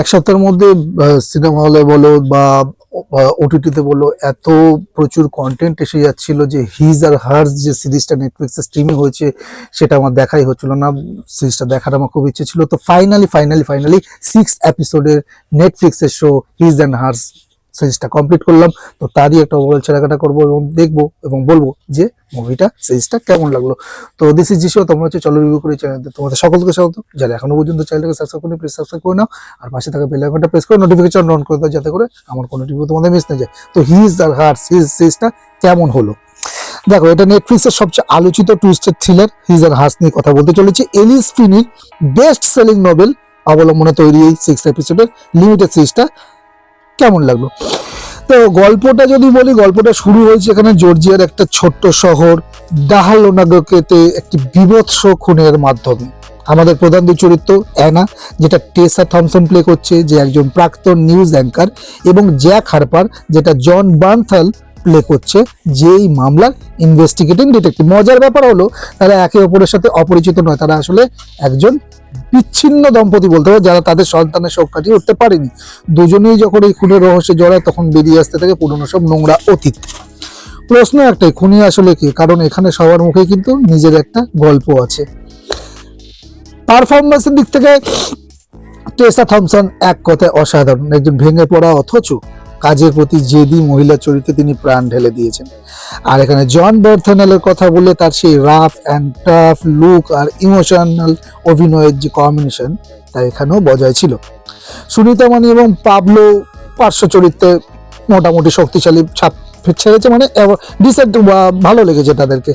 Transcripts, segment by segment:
এক সপ্তাহের মধ্যে সিনেমা হলে বলো বা ওটিটিতে বলো, এত প্রচুর কন্টেন্ট এসে যাচ্ছিল যে হিজ আর হার্স যে সিরিজটা নেটফ্লিক্সে স্ট্রিমিং হয়েছে, সেটা আমার দেখাই হচ্ছিল না। সিরিজটা দেখার আমার খুব ইচ্ছে ছিল। তো ফাইনালি ফাইনালি ফাইনালি সিক্স এপিসোডের নেটফ্লিক্সের শো হিজ অ্যান্ড হার্স সিরিজটা কমপ্লিট করলাম। তো তারই একটা ওভারঅল ছেড়াকাটা করব এবং দেখব এবং বলব যে মুভিটা সিরিজটা কেমন লাগল। তো দিস ইজ জিশো তোমরা হচ্ছে চলো রিভিউ করে চ্যানেল তোমাদের সকলকে স্বাগত। যারা এখনও পর্যন্ত চ্যানেলটাকে সাবস্ক্রাইব করে প্লিজ সাবস্ক্রাইব করে নাও। আর পাশে থাকা বেল আইকনটা প্রেস করে নোটিফিকেশন অন করে দাও, যাতে করে আমার কোনো রিভিউ তোমাদের মিস না যায়। তো হিজ আর হার্স হিজ সিরিজটা কেমন হলো? দেখো, এটা নেটফ্লিক্সের সবচেয়ে আলোচিত টুইস্টের থ্রিলার হিজ আর হার্স নিয়ে কথা বলতে চলেছে। এলিস ফিনির বেস্ট সেলিং নোবেল অবলম্বনে তৈরি এই সিক্স এপিসোডের লিমিটেড সিরিজটা কেমন লাগল? তো গল্পটা যদি বলি, গল্পটা শুরু হয়েছে এখানে জর্জিয়ার একটা ছোট্ট শহর ডাহালোনাগকেতে একটি বিভৎস খুনের মাধ্যমে। আমাদের প্রধান দুই চরিত্র, অ্যানা, যেটা টেসা থমসন প্লে করছে, যে একজন প্রাক্তন নিউজ অ্যাঙ্কার, এবং জ্যাক হারপার, যেটা জন বার্নথাল প্লে করছে যে এই মামলার ইনভেস্টিগেটিং ডিটেকটিভ। মজার ব্যাপার হলো, তারা একে অপরের সাথে অপরিচিত নয়, তারা আসলে একজন বিচ্ছিন্ন দম্পতি বলতে হবে যারা তাদের সন্তানের শোক কাটিয়ে উঠতে পারেনি। দুজনেই যখন এই খুনের রহস্যে জড়ায়, তখন বেরিয়ে আসতে থাকে পুরনো সব নোংরা অতীত। প্রশ্ন একটাই, খুনি আসলে কি? কারণ এখানে সবার মুখে কিন্তু নিজের একটা গল্প আছে। পারফরমেন্সের দিক থেকে টেসা থমসন এক কথায় অসাধারণ, একজন ভেঙে পড়া অথচ কাজের প্রতি জেদি মহিলা চরিত্রে তিনি প্রাণ ঢেলে দিয়েছেন। আর এখানে জন বার্থেনালের কথা বলে তার সেই রাফ অ্যান্ড টাফ লুক আর ইমোশনাল অভিনয়ের যে কম্বিনেশন তা এখানেও বজায় ছিল। সুনিতা মানি এবং পাবলো পার্শ্ব চরিত্রে মোটামুটি শক্তিশালী ছাপ ছেড়েছে মানে ডিসেন্ট ভালো লেগেছে তাদেরকে।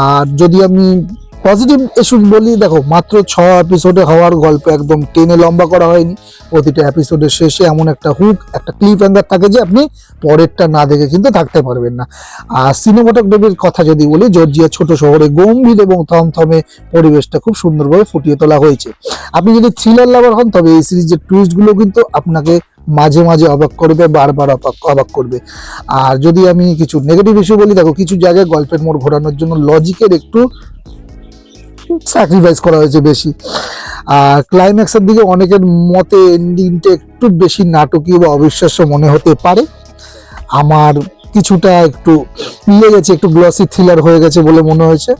আর যদি আমি পজিটিভ ইস্যু বলি, দেখো, মাত্র ছ এপিসোডে হওয়ার গল্প একদম টেনে লম্বা করা হয়নি। প্রতিটা এপিসোডের শেষে এমন একটা হুক একটা ক্লিপ অ্যাঙ্গার থাকে যে আপনি পরেরটা না দেখে কিন্তু থাকতে পারবেন না। আর সিনেমাটোগ্রাফির কথা যদি বলি, জর্জিয়া ছোট শহরে গম্ভীর এবং থমথমে পরিবেশটা খুব সুন্দরভাবে ফুটিয়ে তোলা হয়েছে। আপনি যদি থ্রিলার লাভার হন, তবে এই সিরিজের টুইস্টগুলো কিন্তু আপনাকে মাঝে মাঝে অবাক করবে, বারবার অবাক অবাক করবে। আর যদি আমি কিছু নেগেটিভ ইস্যু বলি, দেখো, কিছু জায়গায় গল্পের মোড় ঘোরানোর জন্য লজিকের একটু স্যাক্রিফাইস করা হয়েছে বেশি। আর ক্লাইম্যাক্সের দিকে অনেকের মতে এন্ডিংটা একটু বেশি নাটকীয় বা অবিশ্বাস্য মনে হতে পারে। আমার কিছুটা একটু লেগেছে, একটু গ্লসি থ্রিলার হয়ে গেছে বলে মনে হয়েছে।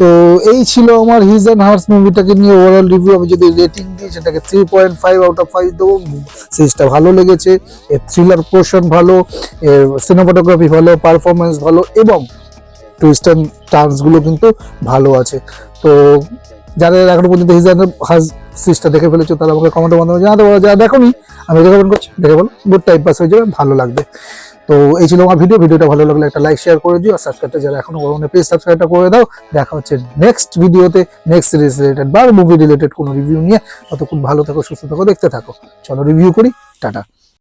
তো এই ছিল আমার হিজ অ্যান্ড হার্স মুভিটাকে নিয়ে ওভারঅল রিভিউ আমি যদি রেটিং দিই, সেটাকে three point five out of five দেবো। সিরিজটা ভালো লেগেছে, এর থ্রিলার পোর্শন ভালো, এর সিনেমাটোগ্রাফি ভালো পারফরমেন্স ভালো, এবং টুইস্ট অ্যান্ড টার্নসগুলো কিন্তু ভালো আছে। তো যারা এখনও পর্যন্ত হিজ অ্যান্ড হার্স সিরিজটা দেখে ফেলেছো, তারা আমাকে কমেন্টের মাধ্যমে জানাতে পারো। যারা দেখোনি, আমি রেকমেন্ড করছি, দেখে বলো গুড টাইম পাস হয়ে যাবে, ভালো লাগবে। তো এই ছিল আমার ভিডিও ভিডিওটা ভালো লাগলে একটা লাইক শেয়ার করে দিও, আর সাবস্ক্রাইবটা যারা এখনও করো প্লিজ সাবস্ক্রাইবটা করে দাও। দেখা হচ্ছে নেক্সট ভিডিওতে নেক্সট সিরিজ রিলেটেড বা মুভি রিলেটেড কোনো রিভিউ নিয়ে। ততক্ষণ ভালো থাকো, সুস্থ থাকো, দেখতে থাকো। চলো রিভিউ করি, টাটা।